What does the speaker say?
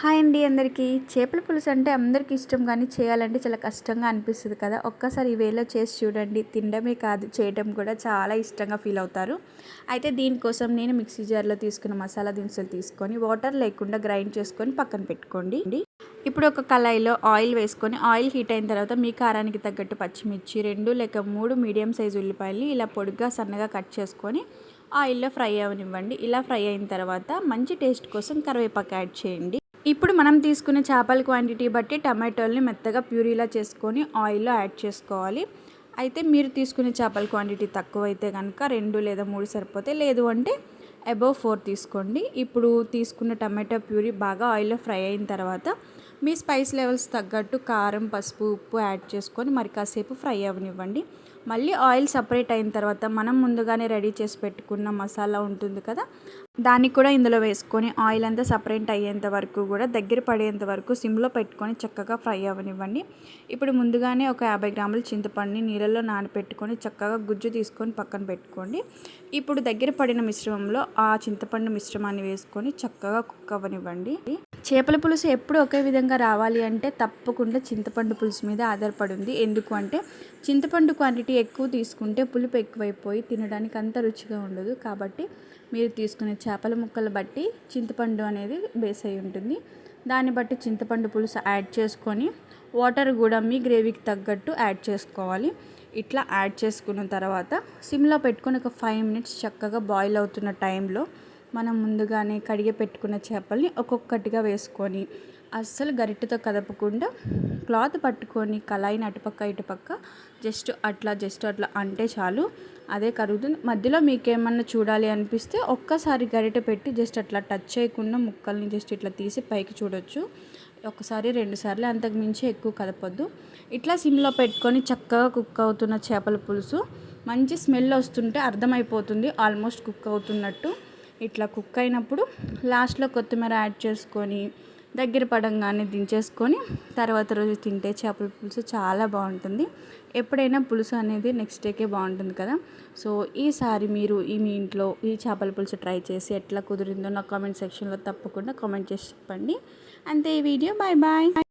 Hi అండి అందరికీ. చేపల పులుసు అంటే అందరికీ ఇష్టం కానీ చేయాలంటే చాలా కష్టంగా అనిపిస్తుంది కదా. ఒక్కసారి ఈ వేలో చేసి చూడండి. తినడమే కాదు చేయడం కూడా చాలా ఇష్టంగా ఫీల్ అవుతారు. అయితే దీనికోసం నేను మిక్సీ జార్లో తీసుకున్న మసాలా దినుసులు తీసుకొని వాటర్ లేకుండా గ్రైండ్ చేసుకొని పక్కన పెట్టుకోండి. ఇప్పుడు ఒక కళాయిలో ఆయిల్ వేసుకొని ఆయిల్ హీట్ అయిన తర్వాత మీ కారానికి తగ్గట్టు పచ్చిమిర్చి రెండు లేక మూడు మీడియం సైజు ఉల్లిపాయలు ఇలా పొడిగ్గా సన్నగా కట్ చేసుకొని ఆయిల్లో ఫ్రై అవనివ్వండి. ఇలా ఫ్రై అయిన తర్వాత మంచి టేస్ట్ కోసం కరివేపాకు యాడ్ చేయండి. ఇప్పుడు మనం తీసుకునే చేపల క్వాంటిటీ బట్టి టమాటోల్ని మెత్తగా ప్యూరీలా చేసుకొని ఆయిల్లో యాడ్ చేసుకోవాలి. అయితే మీరు తీసుకునే చేపల క్వాంటిటీ తక్కువ అయితే కనుక రెండు లేదా మూడు సరిపోతే లేదు అంటే అబవ్ ఫోర్ తీసుకోండి. ఇప్పుడు తీసుకున్న టమాటో ప్యూరీ బాగా ఆయిల్లో ఫ్రై అయిన తర్వాత మీ స్పైస్ లెవెల్స్ తగ్గట్టు కారం పసుపు ఉప్పు యాడ్ చేసుకొని మరి కాసేపు ఫ్రై అవ్వనివ్వండి మళ్ళీ ఆయిల్ సపరేట్ అయిన తర్వాత మనం ముందుగానే రెడీ చేసి పెట్టుకున్న మసాలా ఉంటుంది కదా దాన్ని కూడా ఇందులో వేసుకొని ఆయిల్ అంతా సపరేట్ అయ్యేంత వరకు కూడా దగ్గర పడేంత వరకు సిమ్లో పెట్టుకొని చక్కగా ఫ్రై అవ్వనివ్వండి. ఇప్పుడు ముందుగానే ఒక యాభై గ్రాముల చింతపండుని నీళ్ళల్లో నానబెట్టుకొని చక్కగా గుజ్జు తీసుకొని పక్కన పెట్టుకోండి. ఇప్పుడు దగ్గర పడిన మిశ్రమంలో ఆ చింతపండు మిశ్రమాన్ని వేసుకొని చక్కగా కుక్ అవ్వనివ్వండి. చేపల పులుసు ఎప్పుడు ఒకే విధంగా రావాలి అంటే తప్పకుండా చింతపండు పులుసు మీద ఆధారపడి ఉంది. ఎందుకు అంటే చింతపండు క్వాంటిటీ ఎక్కువ తీసుకుంటే పులుపు ఎక్కువైపోయి తినడానికి అంత రుచిగా ఉండదు. కాబట్టి మీరు తీసుకునే చేపల ముక్కలు బట్టి చింతపండు అనేది బేస్ అయి ఉంటుంది. దాన్ని బట్టి చింతపండు పులుసు యాడ్ చేసుకొని వాటర్ కూడా మీ గ్రేవీకి తగ్గట్టు యాడ్ చేసుకోవాలి. ఇట్లా యాడ్ చేసుకున్న తర్వాత సిమ్లో పెట్టుకొని ఒక ఫైవ్ మినిట్స్ చక్కగా బాయిల్ అవుతున్న టైంలో మనం ముందుగానే కడిగి పెట్టుకున్న చేపల్ని ఒక్కొక్కటిగా వేసుకొని అస్సలు గరిటెతో కదపకుండా క్లాత్ పట్టుకొని కళాయిని అటుపక్క ఇటుపక్క జస్ట్ అట్లా జస్ట్ అట్లా అంటే చాలు. అదే కరుగుతుంది. మధ్యలో మీకు ఏమన్నా చూడాలి అనిపిస్తే ఒక్కసారి గరిటె పెట్టి జస్ట్ అట్లా టచ్ చేయకుండా ముక్కల్ని జస్ట్ ఇట్లా తీసి పైకి చూడొచ్చు. ఒకసారి రెండు సార్లు అంతకు మించి ఎక్కువ కదపొద్దు. ఇట్లా సిమ్లో పెట్టుకొని చక్కగా కుక్ అవుతున్న చేపల పులుసు మంచి స్మెల్ వస్తుంటే అర్థమైపోతుంది. ఆల్మోస్ట్ కుక్ అవుతున్నట్టు. ఇట్లా కుక్ అయినప్పుడు లాస్ట్లో కొత్తిమీర యాడ్ చేసుకొని దగ్గర పడంగానే దించేసుకొని తర్వాత రోజు తింటే చేపల పులుసు చాలా బాగుంటుంది. ఎప్పుడైనా పులుసు అనేది నెక్స్ట్ డేకే బాగుంటుంది కదా. సో ఈసారి మీరు ఈ మీ ఇంట్లో ఈ చేపల పులుసు ట్రై చేసి ఎట్లా కుదిరిందో నా కామెంట్ సెక్షన్లో తప్పకుండా కామెంట్ చేసి చెప్పండి. అంతే ఈ వీడియో. Bye bye.